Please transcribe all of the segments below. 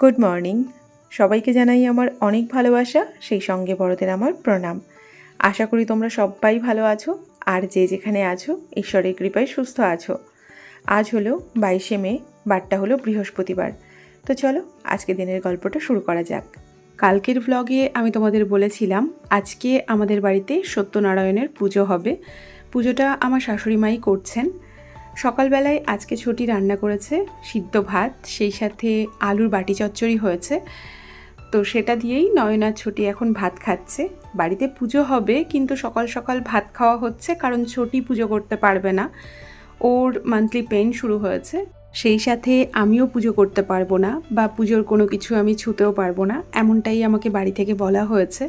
Good morning সবাইকে জানাই আমার অনেক ভালোবাসা, সেই সঙ্গে বড়দের আমার প্রণাম। আশা করি তোমরা সবাই ভালো আছো, আর যে যেখানে আছো, ঈশ্বরের কৃপায় সুস্থ আছো। আজ হলো বাইশে মে, বারটা হলো বৃহস্পতিবার। তো চলো, আজকে দিনের গল্পটা শুরু করা যাক। কালকের ভ্লগে আমি তোমাদের বলেছিলাম, আজকে আমাদের বাড়িতে সত্যনারায়ণের পুজো হবে। পুজোটা আমার শাশুড়ি মাই করছেন। সকালবেলায় আজকে ছুটি রান্না করেছে, সিদ্ধ ভাত, সেই সাথে আলুর বাটি চচ্চড়ি হয়েছে। তো সেটা দিয়েই নয়নার ছুটি এখন ভাত খাচ্ছে। বাড়িতে পুজো হবে, কিন্তু সকাল সকাল ভাত খাওয়া হচ্ছে, কারণ ছুটি পুজো করতে পারবে না। ওর মান্থলি পেন শুরু হয়েছে। সেই সাথে আমিও পুজো করতে পারব না, বা পুজোর কোনো কিছু আমি ছুতেও পারব না, এমনটাই আমাকে বাড়ি থেকে বলা হয়েছে।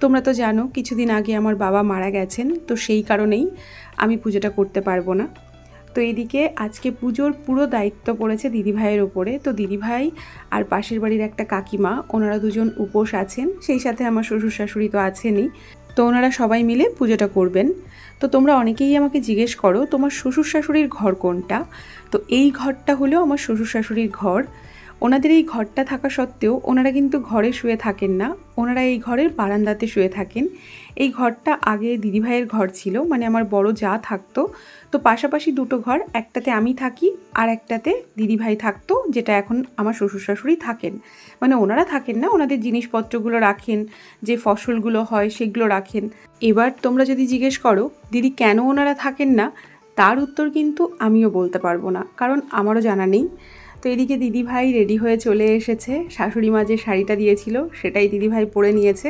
তোমরা তো জানো, কিছুদিন আগে আমার বাবা মারা গেছেন, তো সেই কারণেই আমি পুজোটা করতে পারব না। তো এদিকে আজকে পুজোর পুরো দায়িত্ব পড়েছে দিদিভাইয়ের ওপরে। তো দিদিভাই আর পাশের বাড়ির একটা কাকিমা, ওনারা দুজন উপোস আছেন, সেই সাথে আমার শ্বশুর শাশুড়ি তো আছেনই। তো ওনারা সবাই মিলে পুজোটা করবেন। তো তোমরা অনেকেই আমাকে জিজ্ঞেস করো, তোমার শ্বশুর শাশুড়ির ঘর কোনটা? তো এই ঘরটা হলো আমার শ্বশুর শাশুড়ির ঘর। ওনাদের এই ঘরটা থাকা সত্ত্বেও ওনারা কিন্তু ঘরে শুয়ে থাকেন না। ওনারা এই ঘরের বারান্দাতে শুয়ে থাকেন। এই ঘরটা আগে দিদিভাইয়ের ঘর ছিল মানে আমার বড় যা থাকতো। তো পাশাপাশি দুটো ঘর, একটাতে আমি থাকি আর একটাতে দিদিভাই থাকতো, যেটা এখন আমার শ্বশুর শাশুড়ি থাকেন। মানে ওনারা থাকেন না, ওনাদের জিনিসপত্রগুলো রাখেন, যে ফসলগুলো হয় সেগুলো রাখেন। এবার তোমরা যদি জিজ্ঞেস করো, দিদি, কেন ওনারা থাকেন না? তার উত্তর কিন্তু আমিও বলতে পারব না, কারণ আমারও জানা নেই। তো এদিকে দিদিভাই রেডি হয়ে চলে এসেছে, শাশুড়ি মা যে শাড়িটা দিয়েছিল, সেটাই দিদিভাই পরে নিয়েছে।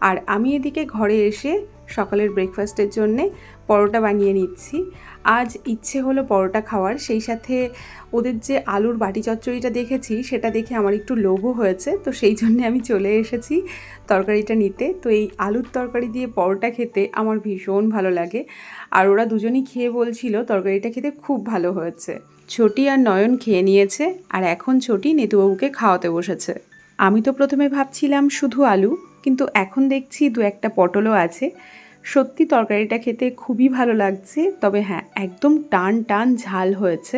আর আমি এদিকে ঘরে এসে সকালের ব্রেকফাস্টের জন্যে পরোটা বানিয়ে নিচ্ছি। আজ ইচ্ছে হলো পরোটা খাওয়ার। সেই সাথে ওদের যে আলুর বাটি চচ্চড়িটা দেখেছি, সেটা দেখে আমার একটু লোভও হয়েছে। তো সেই জন্য আমি চলে এসেছি তরকারিটা নিতে। তো এই আলুর তরকারি দিয়ে পরোটা খেতে আমার ভীষণ ভালো লাগে। আর ওরা দুজনই খেয়ে বলছিল তরকারিটা খেতে খুব ভালো হয়েছে। ছোটি আর নয়ন খেয়ে নিয়েছে আর এখন ছোটি নেতুবাবুকে খাওয়াতে বসেছে। আমি তো প্রথমে ভাবছিলাম শুধু আলু কিন্তু এখন দেখছি দু একটা পটলও আছে। সত্যি তরকারিটা খেতে খুবই ভালো লাগছে, তবে হ্যাঁ একদম টান টান ঝাল হয়েছে।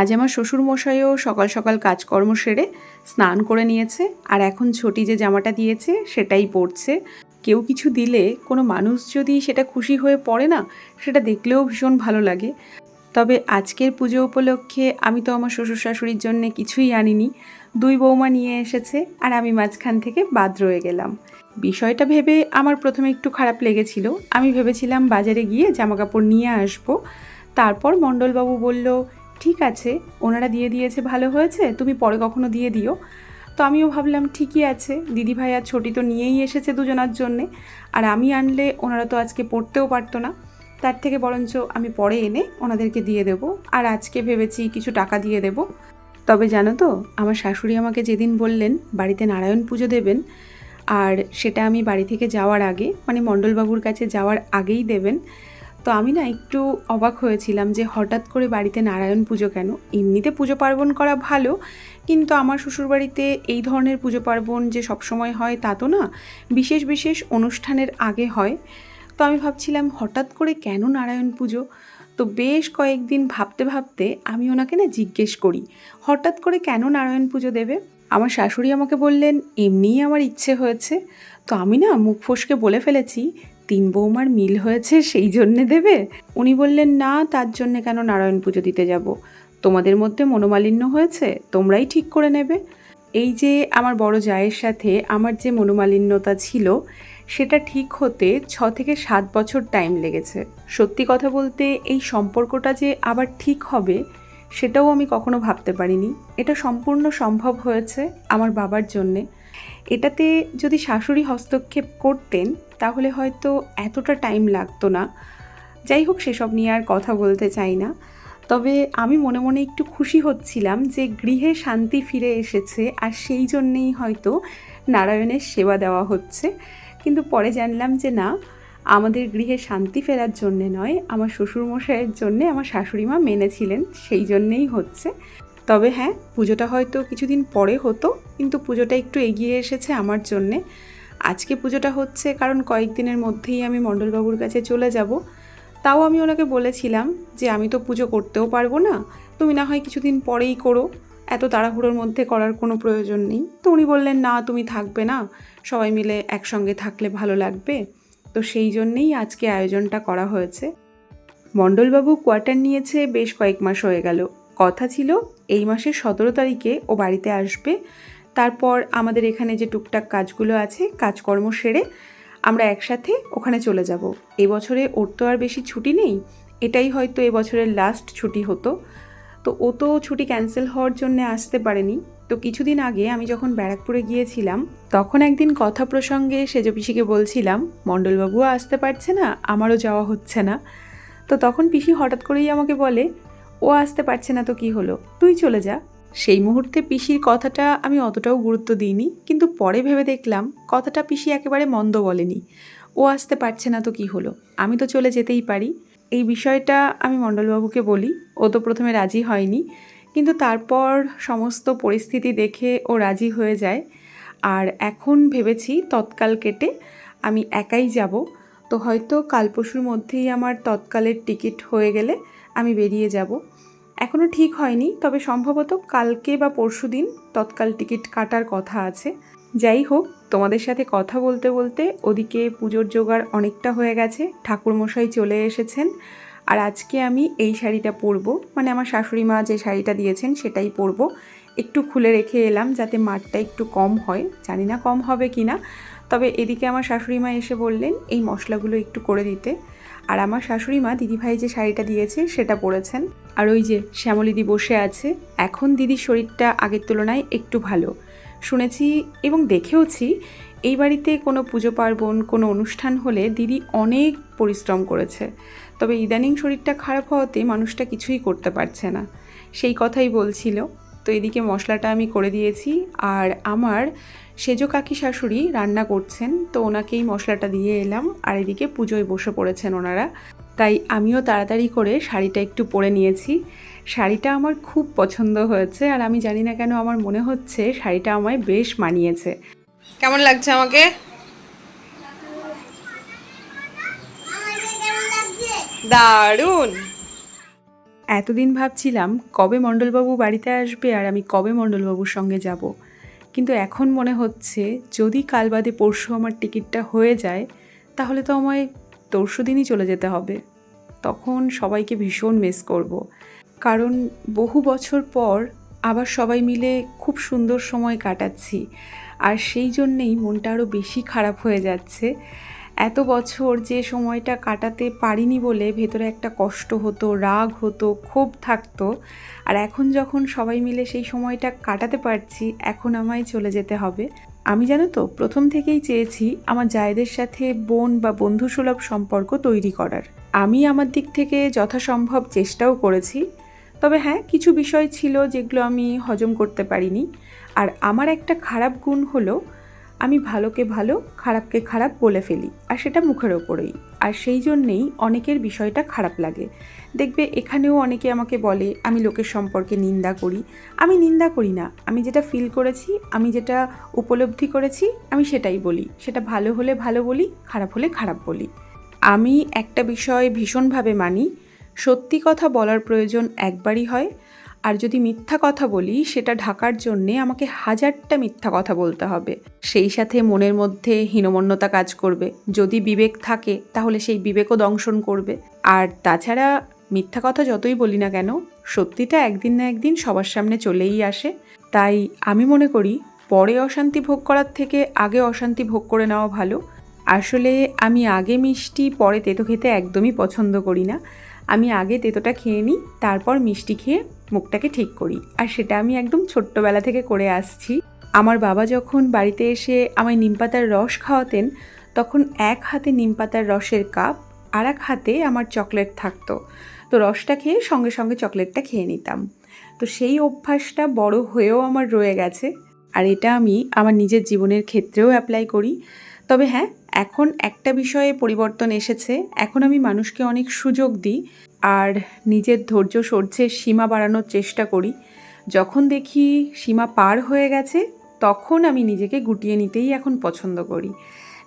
আজ আমার শ্বশুর মশাইও সকাল সকাল কাজকর্ম সেরে স্নান করে নিয়েছে, আর এখন ছোটি যে জামাটা দিয়েছে সেটাই পরছে। কেউ কিছু দিলে কোনো মানুষ যদি সেটা খুশি হয়ে পড়ে না, সেটা দেখলেও ভীষণ ভালো লাগে। তবে আজকের পুজো উপলক্ষে আমি তো আমার শ্বশুর শাশুড়ির জন্যে কিছুই আনিনি। দুই বৌমা নিয়ে এসেছে, আর আমি মাঝখান থেকে বাদ রয়ে গেলাম। বিষয়টা ভেবে আমার প্রথমে একটু খারাপ লেগেছিল। আমি ভেবেছিলাম বাজারে গিয়ে জামা কাপড় নিয়ে আসব। তারপর মণ্ডলবাবু বলল, ঠিক আছে, ওনারা দিয়ে দিয়েছে, ভালো হয়েছে, তুমি পরে কখনো দিয়ে দিও। তো আমিও ভাবলাম, ঠিকই আছে দিদিভাই আর ছোটি তো নিয়েই এসেছে দুজনার জন্যে, আর আমি আনলে ওনারা তো আজকে পড়তেও পারতো না। তার থেকে বরঞ্চ আমি পরে এনে ওনাদেরকে দিয়ে দেবো, আর আজকে ভেবেছি কিছু টাকা দিয়ে দেব। তবে জানো তো, আমার শাশুড়ি আমাকে যেদিন বললেন, বাড়িতে নারায়ণ পুজো দেবেন আর সেটা আমি বাড়ি থেকে যাওয়ার আগে মানে মণ্ডলবাবুর কাছে যাওয়ার আগেই দেবেন। তো আমি না একটু অবাক হয়েছিলাম যে হঠাৎ করে বাড়িতে নারায়ণ পুজো কেন? এমনিতে পুজো পার্বণ করা ভালো, কিন্তু আমার শ্বশুরবাড়িতে এই ধরনের পুজো পার্বণ যে সবসময় হয় তা তো না, বিশেষ বিশেষ অনুষ্ঠানের আগে হয়। তো আমি ভাবছিলাম, হঠাৎ করে কেন নারায়ণ পুজো? তো বেশ কয়েকদিন ভাবতে ভাবতে আমি ওনাকে না জিজ্ঞেস করি, হঠাৎ করে কেন নারায়ণ পুজো দেবে? আমার শাশুড়ি আমাকে বললেন, এমনিই আমার ইচ্ছে হয়েছে। তো আমি না মুখ ফসকে বলে ফেলেছি, তিন বৌমার মিল হয়েছে, সেই জন্যে দেবে? উনি বললেন, না, তার জন্যে কেন নারায়ণ পুজো দিতে যাব? তোমাদের মধ্যে মনোমালিন্য হয়েছে, তোমরাই ঠিক করে নেবে। এই যে আমার বড় জায়ের সাথে আমার যে মনোমালিন্যতা ছিল, সেটা ঠিক হতে ছ থেকে সাত বছর টাইম লেগেছে। সত্যি কথা বলতে এই সম্পর্কটা যে আবার ঠিক হবে সেটাও আমি কখনো ভাবতে পারিনি। এটা সম্পূর্ণ সম্ভব হয়েছে আমার বাবার জন্যে। এটাতে যদি শাশুড়ি হস্তক্ষেপ করতেন, তাহলে হয়তো এতটা টাইম লাগতো না। যাই হোক, সেসব নিয়ে আর কথা বলতে চাই না। তবে আমি মনে মনে একটু খুশি হচ্ছিলাম যে গৃহে শান্তি ফিরে এসেছে আর সেই জন্যেই হয়তো নারায়ণের সেবা দেওয়া হচ্ছে। কিন্তু পরে জানলাম যে না আমাদের গৃহে শান্তি ফেরার জন্যে নয়, আমার শ্বশুরমশাইয়ের জন্যে আমার শাশুড়ি মা মেনেছিলেন, সেই জন্যেই হচ্ছে। তবে হ্যাঁ পুজোটা হয়তো কিছুদিন পরে হতো, কিন্তু পুজোটা একটু এগিয়ে এসেছে আমার জন্যে। আজকে পুজোটা হচ্ছে কারণ কয়েকদিনের মধ্যেই আমি মণ্ডলবাবুর কাছে চলে যাব। তাও আমি ওনাকে বলেছিলাম যে, আমি তো পুজো করতেও পারব না, তুমি না হয় কিছুদিন পরেই করো। এত তাড়াহুড়োর মধ্যে করার কোনো প্রয়োজন নেই। তো উনি বললেন, না, তুমি থাকবে না। সবাই মিলে একসঙ্গে থাকলে ভালো লাগবে। তো সেই জন্যেই আজকে আয়োজনটা করা হয়েছে। মণ্ডলবাবু কোয়ার্টার নিয়েছে বেশ কয়েক মাস হয়ে গেল। কথা ছিল, এই মাসের সতেরো তারিখে ও বাড়িতে আসবে। তারপর আমাদের এখানে যে টুকটাক কাজগুলো আছে, কাজকর্ম সেরে আমরা একসাথে ওখানে চলে যাব। এবছরে ওর তো আর বেশি ছুটি নেই, এটাই হয়তো এবছরের লাস্ট ছুটি হতো। তো ও তো ছুটি ক্যান্সেল হওয়ার জন্য আসতে পারেনি। তো কিছুদিন আগে আমি যখন ব্যারাকপুরে গিয়েছিলাম, তখন একদিন কথা প্রসঙ্গে সেজ পিসিকে বলছিলাম, মণ্ডলবাবুও আসতে পারছে না, আমারও যাওয়া হচ্ছে না। তো তখন পিসি হঠাৎ করেই আমাকে বলে, ও আসতে পারছে না তো কি হলো? তুই চলে যা। সেই মুহূর্তে পিসির কথাটা আমি অতটাও গুরুত্ব দিইনি, কিন্তু পরে ভেবে দেখলাম কথাটা পিসি একেবারে মন্দ বলেনি। ও আসতে পারছে না তো কি হলো? আমি তো চলে যেতেই পারি। এই বিষয়টা আমি মণ্ডলবাবুকে বলি, ও তো প্রথমে রাজি হয়নি। কিন্তু তারপর সমস্ত পরিস্থিতি দেখে ও রাজি হয়ে যায়। আর এখন ভেবেছি তৎকাল কেটে আমি একাই যাব। তো হয়তো কাল পরশুর মধ্যেই আমার তৎকালের টিকিট হয়ে গেলে আমি বেরিয়ে যাব। এখনও ঠিক হয়নি, তবে সম্ভবত কালকে বা পরশু দিন তৎকাল টিকিট কাটার কথা আছে। যাই হোক, তোমাদের সাথে কথা বলতে বলতে ওদিকে পুজোর জোগাড় অনেকটা হয়ে গেছে। ঠাকুরমশাই চলে এসেছেন। আর আজকে আমি এই শাড়িটা পরবো। মানে আমার শাশুড়ি মা যে শাড়িটা দিয়েছেন সেটাই পরবো। একটু খুলে রেখে এলাম যাতে মারটা একটু কম হয়। জানি না কম হবে কি না। তবে এদিকে আমার শাশুড়ি মা এসে বললেন, এই মশলাগুলো একটু করে দিতে। আর আমার শাশুড়ি মা দিদিভাই যে শাড়িটা দিয়েছে সেটা পরেছেন। আর ওই যে শ্যামলিদি বসে আছে, এখন দিদির শরীরটা আগের তুলনায় একটু ভালো। শুনেছি এবং দেখেওছি, এই বাড়িতে কোনো পুজো পার্বণ, কোনো অনুষ্ঠান হলে দিদি অনেক পরিশ্রম করেছে। তবে ইদানিং শরীরটা খারাপ হওয়াতে মানুষটা কিছুই করতে পারছে না। সেই কথাই বলছিল। তো এদিকে মশলাটা আমি করে দিয়েছি আর আমার সেজো কাকি শাশুড়ি রান্না করছেন, তো ওনাকেই মশলাটা দিয়ে এলাম। আর এদিকে পুজোয় বসে পড়েছেন ওনারা। তাই আমিও তাড়াতাড়ি করে শাড়িটা একটু পরে নিয়েছি। শাড়িটা আমার খুব পছন্দ হয়েছে আর আমি জানি না কেন আমার মনে হচ্ছে শাড়িটা আমায় বেশ মানিয়েছে। কেমন লাগছে আমাকে? দারুণ। এতদিন ভাবছিলাম কবে মণ্ডলবাবু বাড়িতে আসবে আর আমি কবে মণ্ডলবাবুর সঙ্গে যাব। কিন্তু এখন মনে হচ্ছে যদি কাল বাদে পরশু আমার টিকিটটা হয়ে যায়, তাহলে তো আমায় তরশু দিনই চলে যেতে হবে। তখন সবাইকে ভীষণ মিস করব। কারণ বহু বছর পর আবার সবাই মিলে খুব সুন্দর সময় কাটাচ্ছি। আর সেই জন্যেই মনটা আরও বেশি খারাপ হয়ে যাচ্ছে। এত বছর যে সময়টা কাটাতে পারিনি বলে ভেতরে একটা কষ্ট হতো, রাগ হতো, ক্ষোভ থাকতো। আর এখন যখন সবাই মিলে সেই সময়টা কাটাতে পারছি, এখন আমায় চলে যেতে হবে। আমি জানো তো, প্রথম থেকেই চেয়েছি আমার জায়েদের সাথে বোন বা বন্ধুসুলভ সম্পর্ক তৈরি করার। আমি আমার দিক থেকে যথাসম্ভব চেষ্টাও করেছি। তবে হ্যাঁ কিছু বিষয় ছিল যেগুলো আমি হজম করতে পারিনি। আর আমার একটা খারাপ গুণ হলো আমি ভালোকে ভালো, খারাপকে খারাপ বলে ফেলি, আর সেটা মুখের ওপরেই। আর সেই জন্যেই অনেকের বিষয়টা খারাপ লাগে। দেখবে এখানেও অনেকে আমাকে বলে, আমি লোকের সম্পর্কে নিন্দা করি। আমি নিন্দা করি না। আমি যেটা ফিল করেছি, আমি যেটা উপলব্ধি করেছি, আমি সেটাই বলি। সেটা ভালো হলে ভালো বলি, খারাপ হলে খারাপ বলি। আমি একটা বিষয় ভীষণভাবে মানি। সত্যি কথা বলার প্রয়োজন একবারই হয়। আর যদি মিথ্যা কথা বলি, সেটা ঢাকার জন্যে আমাকে হাজারটা মিথ্যা কথা বলতে হবে। সেই সাথে মনের মধ্যে হীনমন্যতা কাজ করবে। যদি বিবেক থাকে, তাহলে সেই বিবেকও দংশন করবে। আর তাছাড়া, মিথ্যা কথা যতই বলি না কেন, সত্যিটা একদিন না একদিন সবার সামনে চলেই আসে। তাই আমি মনে করি, পরে অশান্তি ভোগ করার থেকে আগে অশান্তি ভোগ করে নেওয়া ভালো। আসলে আমি আগে মিষ্টি, পরে তেতো খেতে একদমই পছন্দ করি না। আমি আগে তেতোটা খেয়ে নিই, তারপর মিষ্টি খেয়ে মুখটাকে ঠিক করি। আর সেটা আমি একদম ছোট্টবেলা থেকে করে আসছি। আমার বাবা যখন বাড়িতে এসে আমায় নিমপাতার রস খাওয়াতেন, তখন এক হাতে নিমপাতার রসের কাপ, আর এক হাতে আমার চকলেট থাকতো। তো রসটা খেয়ে সঙ্গে সঙ্গে চকলেটটা খেয়ে নিতাম। তো সেই অভ্যাসটা বড় হয়েও আমার রয়ে গেছে। আর এটা আমি আমার নিজের জীবনের ক্ষেত্রেও অ্যাপ্লাই করি। তবে হ্যাঁ এখন একটা বিষয়ে পরিবর্তন এসেছে। এখন আমি মানুষকে অনেক সুযোগ দিই আর নিজের ধৈর্য সহ্যের সীমা বাড়ানোর চেষ্টা করি। যখন দেখি সীমা পার হয়ে গেছে, তখন আমি নিজেকে গুটিয়ে নিতেই এখন পছন্দ করি।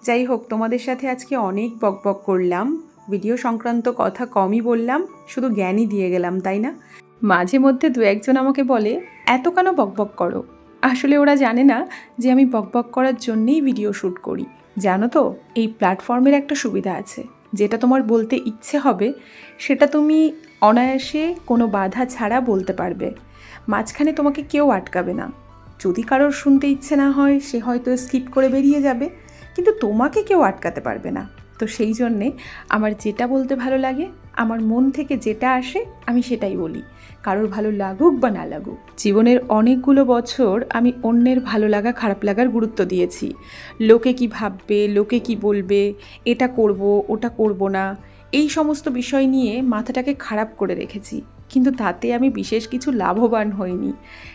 যাই হোক, তোমাদের সাথে আজকে অনেক বকবক করলাম। ভিডিও সংক্রান্ত কথা কমই বললাম, শুধু জ্ঞানই দিয়ে গেলাম, তাই না? মাঝে মধ্যে দু একজন আমাকে বলে, এত কেন বকবক করো? আসলে ওরা জানে না যে আমি বকবক করার জন্যেই ভিডিও শ্যুট করি। জানো তো, এই প্ল্যাটফর্মের একটা সুবিধা আছে। যেটা তোমার বলতে ইচ্ছে হবে, সেটা তুমি অনায়াসে কোনো বাধা ছাড়া বলতে পারবে। মাঝখানে তোমাকে কেউ আটকাবে না। যদি কারোর শুনতে ইচ্ছে না হয়, সে হয়তো স্কিপ করে বেরিয়ে যাবে। কিন্তু তোমাকে কেউ আটকাতে পারবে না। তো সেই জন্যে আমার যেটা বলতে ভালো লাগে, আমার মন থেকে যেটা আসে আমি সেটাই বলি। কারোর ভালো লাগুক বা না লাগুক, জীবনের অনেকগুলো বছর আমি অন্যের ভালো লাগা, খারাপ লাগার গুরুত্ব দিয়েছি। লোকে কি ভাববে, লোকে কি বলবে, এটা করব, ওটা করব না, এই সমস্ত বিষয় নিয়ে মাথাটাকে খারাপ করে রেখেছি। কিন্তু তাতে আমি বিশেষ কিছু লাভবান হইনি।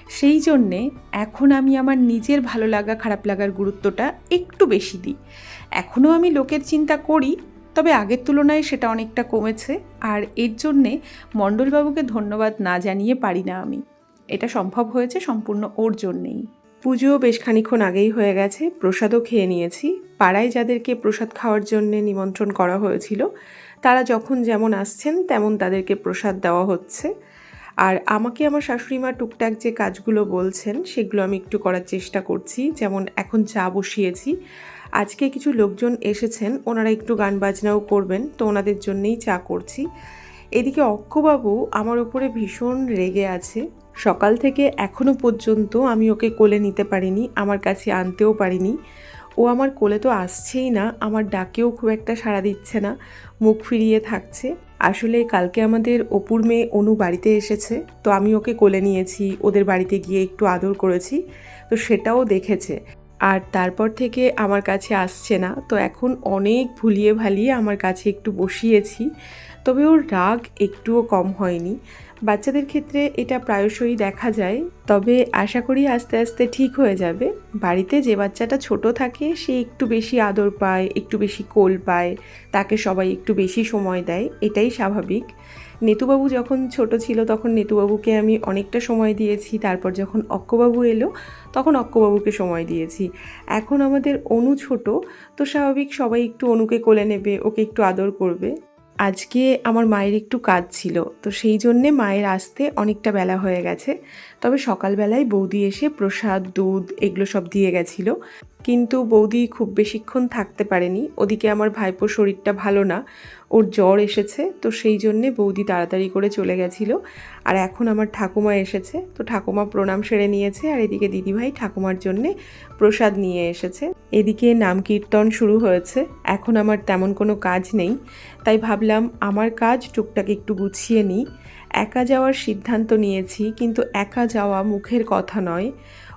সেই জন্যে এখন আমি আমার নিজের ভালো লাগা, খারাপ লাগার গুরুত্বটা একটু বেশি দিই। এখনও আমি লোকের চিন্তা করি, তবে আগের তুলনায় সেটা অনেকটা কমেছে, আর এর জন্যে মণ্ডলবাবুকে ধন্যবাদ না জানিয়ে পারি না আমি। এটা সম্ভব হয়েছে সম্পূর্ণ ওর জন্যেই। পুজো বেশ খানিক্ষণ আগেই হয়ে গেছে, প্রসাদও খেয়ে নিয়েছি। পাড়ায় যাদেরকে প্রসাদ খাওয়ার জন্য নিমন্ত্রণ করা হয়েছিল তারা যখন যেমন আসছেন, তেমন তাদেরকে প্রসাদ দেওয়া হচ্ছে। আর আমাকে আমার শাশুড়ি মা টুকটাক যে কাজগুলো বলছেন, সেগুলো আমি একটু করার চেষ্টা করছি। যেমন এখন চা বসিয়েছি। আজকে কিছু লোকজন এসেছেন, ওনারা একটু গান বাজনাও করবেন, তো ওনাদের জন্যেই চা করছি। এদিকে অক্ষবাবু আমার ওপরে ভীষণ রেগে আছে। সকাল থেকে এখনও পর্যন্ত আমি ওকে কোলে নিতে পারিনি, আমার কাছে আনতেও পারিনি। ও আমার কোলে তো আসছেই না, আমার ডাকেও খুব একটা সাড়া দিচ্ছে না, মুখ ফিরিয়ে থাকছে। আসলে কালকে আমাদের অপুর মেয়ে অনু বাড়িতে এসেছে, তো আমি ওকে কোলে নিয়েছি, ওদের বাড়িতে গিয়ে একটু আদর করেছি, তো সেটাও দেখেছে। আর তারপর থেকে আমার কাছে আসছে না, তো এখন অনেক ভুলিয়ে ভালিয়ে আমার কাছে একটু বসিয়েছি, তবে ওর রাগ একটুও কম হয়নি। বাচ্চাদের ক্ষেত্রে এটা প্রায়শই দেখা যায়, তবে আশা করি আস্তে আস্তে ঠিক হয়ে যাবে। বাড়িতে যে বাচ্চাটা ছোট থাকে, সে একটু বেশি আদর পায়, একটু বেশি কোল পায়, তাকে সবাই একটু বেশি সময় দেয়, এটাই স্বাভাবিক। নেতুবাবু যখন ছোট ছিল, তখন নেতুবাবুকে আমি অনেকটা সময় দিয়েছি, তারপর যখন অক্কবাবু এলো, তখন অক্কবাবুকে সময় দিয়েছি। এখন আমাদের অনু ছোট, তো স্বাভাবিক সবাই একটু অনুকে কোলে নেবে, ওকে একটু আদর করবে। আজকে আমার মায়ের একটু কাজ ছিল, তো সেই জন্যে মায়ের আসতে অনেকটা বেলা হয়ে গেছে। তবে সকালবেলায় বৌদি এসে প্রসাদ, দুধ এগুলো সব দিয়ে গেছিল। কিন্তু বৌদি খুব বেশিক্ষণ থাকতে পারেনি। ওদিকে আমার ভাইপোর শরীরটা ভালো না, ওর জ্বর এসেছে, তো সেই জন্যে বৌদি তাড়াতাড়ি করে চলে গেছিল। আর এখন আমার ঠাকুমা এসেছে। তো ঠাকুমা প্রণাম সেরে নিয়েছে আর এদিকে দিদিভাই ঠাকুমার জন্যে প্রসাদ নিয়ে এসেছে। এদিকে নাম কীর্তন শুরু হয়েছে। এখন আমার তেমন কোনো কাজ নেই। তাই ভাবলাম আমার কাজ টুকটাক একটু গুছিয়ে নিই। একা যাওয়ার সিদ্ধান্ত নিয়েছি, কিন্তু একা যাওয়া মুখের কথা নয়।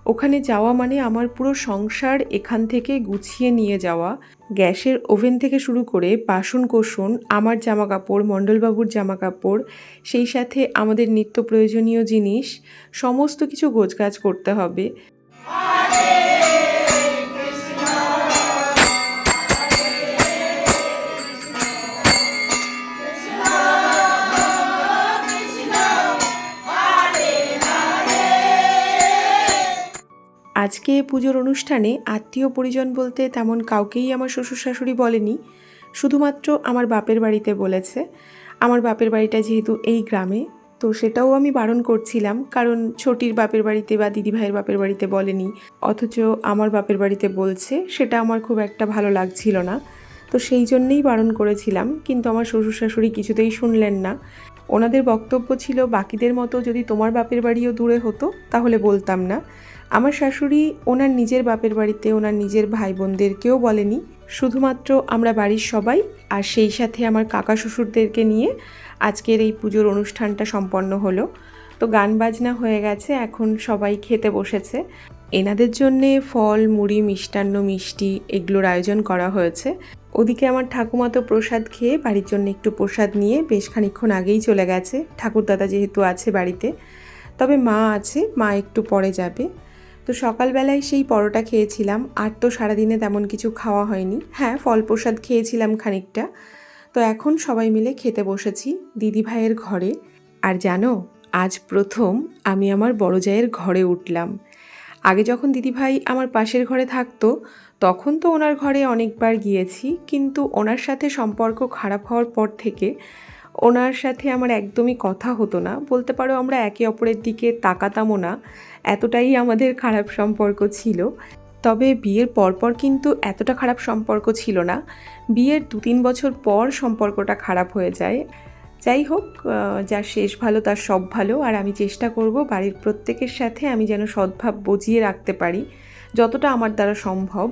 ওখানে যাওয়া মানে আমার পুরো সংসার এখান থেকে গুছিয়ে নিয়ে যাওয়া। গ্যাসের ওভেন থেকে শুরু করে বাসন কোষণ আমার জামা কাপড় মণ্ডলবাবুর জামা কাপড় সেই সাথে আমাদের নিত্য প্রয়োজনীয় জিনিস, সমস্ত কিছু গোছগাছ করতে হবে। আজকে পুজোর অনুষ্ঠানে আত্মীয় পরিজন বলতে তেমন কাউকেই আমার শ্বশুর শাশুড়ি বলেনি। শুধুমাত্র আমার বাপের বাড়িতে বলেছে। আমার বাপের বাড়িটা যেহেতু এই গ্রামে, তো সেটাও আমি বারণ করছিলাম। কারণ ছোটির বাপের বাড়িতে বা দিদিভাইয়ের বাপের বাড়িতে বলেনি। অথচ আমার বাপের বাড়িতে বলছে, সেটা আমার খুব একটা ভালো লাগছিল না। তো সেই জন্যেই বারণ করেছিলাম। কিন্তু আমার শ্বশুর শাশুড়ি কিছুতেই শুনলেন না। ওনাদের বক্তব্য ছিল, বাকিদের মতো যদি তোমার বাপের বাড়িও দূরে হতো, তাহলে বলতাম না। আমার শাশুড়ি ওনার নিজের বাপের বাড়িতে ওনার নিজের ভাই বোনদেরকেও বলেনি, শুধুমাত্র আমরা বাড়ির সবাই আর সেই সাথে আমার কাকা শ্বশুরদেরকে নিয়ে আজকের এই পুজোর অনুষ্ঠানটা সম্পন্ন হলো। তো গান বাজনা হয়ে গেছে, এখন সবাই খেতে বসেছে। এনাদের জন্যে ফল, মুড়ি, মিষ্টান্ন, মিষ্টি এগুলোর আয়োজন করা হয়েছে। ওদিকে আমার ঠাকুমা তো প্রসাদ খেয়ে বাড়ির জন্য একটু প্রসাদ নিয়ে বেশ খানিক্ষণ আগেই চলে গেছে। ঠাকুরদাদা যেহেতু আছে বাড়িতে, তবে মা আছে, মা একটু পরে যাবে। তো সকালবেলায় সেই পরোটা খেয়েছিলাম, আর তো সারাদিনে তেমন কিছু খাওয়া হয়নি। হ্যাঁ ফল প্রসাদ খেয়েছিলাম খানিকটা। তো এখন সবাই মিলে খেতে বসেছি দিদি ভাইয়ের ঘরে। আর জানো, আজ প্রথম আমি আমার বড় জায়ের ঘরে উঠলাম। আগে যখন দিদিভাই আমার পাশের ঘরে থাকতো তখন তো ওনার ঘরে অনেকবার গিয়েছি, কিন্তু ওনার সাথে সম্পর্ক খারাপ হওয়ার পর থেকে ওনার সাথে আমার একদমই কথা হতো না। বলতে পারো আমরা একে অপরের দিকে তাকাতামও না, এতটাই আমাদের খারাপ সম্পর্ক ছিল। তবে বিয়ের পরপর কিন্তু এতটা খারাপ সম্পর্ক ছিল না। বিয়ের দু তিন বছর পর সম্পর্কটা খারাপ হয়ে যায়। যাই হোক যার শেষ ভালো তার সব ভালো, আর আমি চেষ্টা করব বাড়ির প্রত্যেকের সাথে আমি যেন সদ্ভাব বুঝিয়ে রাখতে পারি। যতটা আমার দ্বারা সম্ভব।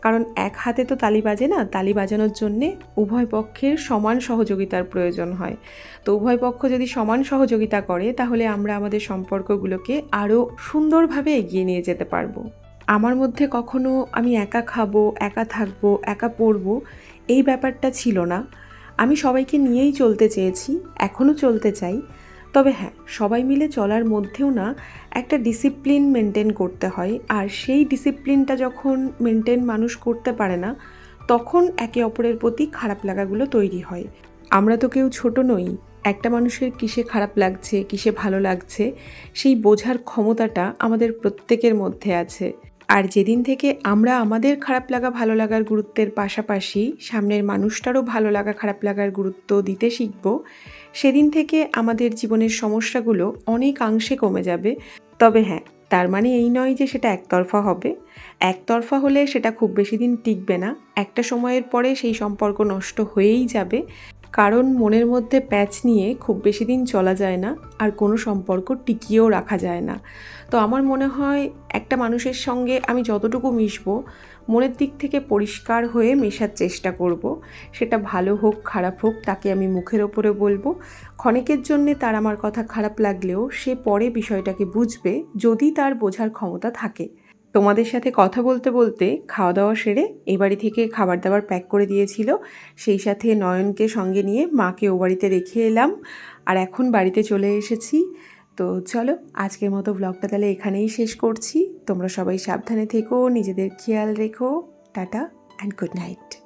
কারণ এক হাতে তো তালি বাজে না, তালি বাজানোর জন্যে উভয় পক্ষের সমান সহযোগিতার প্রয়োজন হয়। তো উভয় পক্ষ যদি সমান সহযোগিতা করে, তাহলে আমরা আমাদের সম্পর্কগুলোকে আরও সুন্দরভাবে এগিয়ে নিয়ে যেতে পারব। আমার মধ্যে কখনো আমি একা খাব, একা থাকব, একা পড়ব, এই ব্যাপারটা ছিল না। আমি সবাইকে নিয়েই চলতে চেয়েছি, এখনও চলতে চাই। তবে হ্যাঁ সবাই মিলে চলার মধ্যেও না একটা ডিসিপ্লিন মেনটেন করতে হয়। আর সেই ডিসিপ্লিনটা যখন মেনটেন মানুষ করতে পারে না, তখন একে অপরের প্রতি খারাপ লাগাগুলো তৈরি হয়। আমরা তো কেউ ছোট নই, একটা মানুষের কিসে খারাপ লাগছে, কিসে ভালো লাগছে, সেই বোঝার ক্ষমতাটা আমাদের প্রত্যেকের মধ্যে আছে। আর যেদিন থেকে আমরা আমাদের খারাপ লাগা, ভালো লাগার গুরুত্বের পাশাপাশি সামনের মানুষটারও ভালো লাগা, খারাপ লাগার গুরুত্ব দিতে শিখব, সেদিন থেকে আমাদের জীবনের সমস্যাগুলো অনেকাংশে কমে যাবে। তবে হ্যাঁ তার মানে এই নয় যে সেটা একতরফা হবে। একতরফা হলে সেটা খুব বেশি দিন টিকবে না। একটা সময়ের পরে সেই সম্পর্ক নষ্ট হয়েই যাবে। কারণ মনের মধ্যে প্যাচ নিয়ে খুব বেশি দিন চলা যায় না আর কোনো সম্পর্ক টিকিয়েও রাখা যায় না। তো আমার মনে হয় একটা মানুষের সঙ্গে আমি যতটুকু মিশবো, মনের দিক থেকে পরিষ্কার হয়ে মেশার চেষ্টা করব। সেটা ভালো হোক, খারাপ হোক, তাকে আমি মুখের ওপরে বলব। ক্ষণিকের জন্যে তার আমার কথা খারাপ লাগলেও সে পরে বিষয়টাকে বুঝবে যদি তার বোঝার ক্ষমতা থাকে। তোমাদের সাথে কথা বলতে বলতে খাওয়া দাওয়া সেরে এ বাড়ি থেকে খাবার দাবার প্যাক করে দিয়েছিল। সেই সাথে নয়নকে সঙ্গে নিয়ে মাকে ও বাড়িতে রেখে এলাম। আর এখন বাড়িতে চলে এসেছি। তো চলো, আজকের মতো ব্লগটা তাহলে এখানেই শেষ করছি। তোমরা সবাই সাবধানে থেকো, নিজেদের খেয়াল রেখো। Tata and good night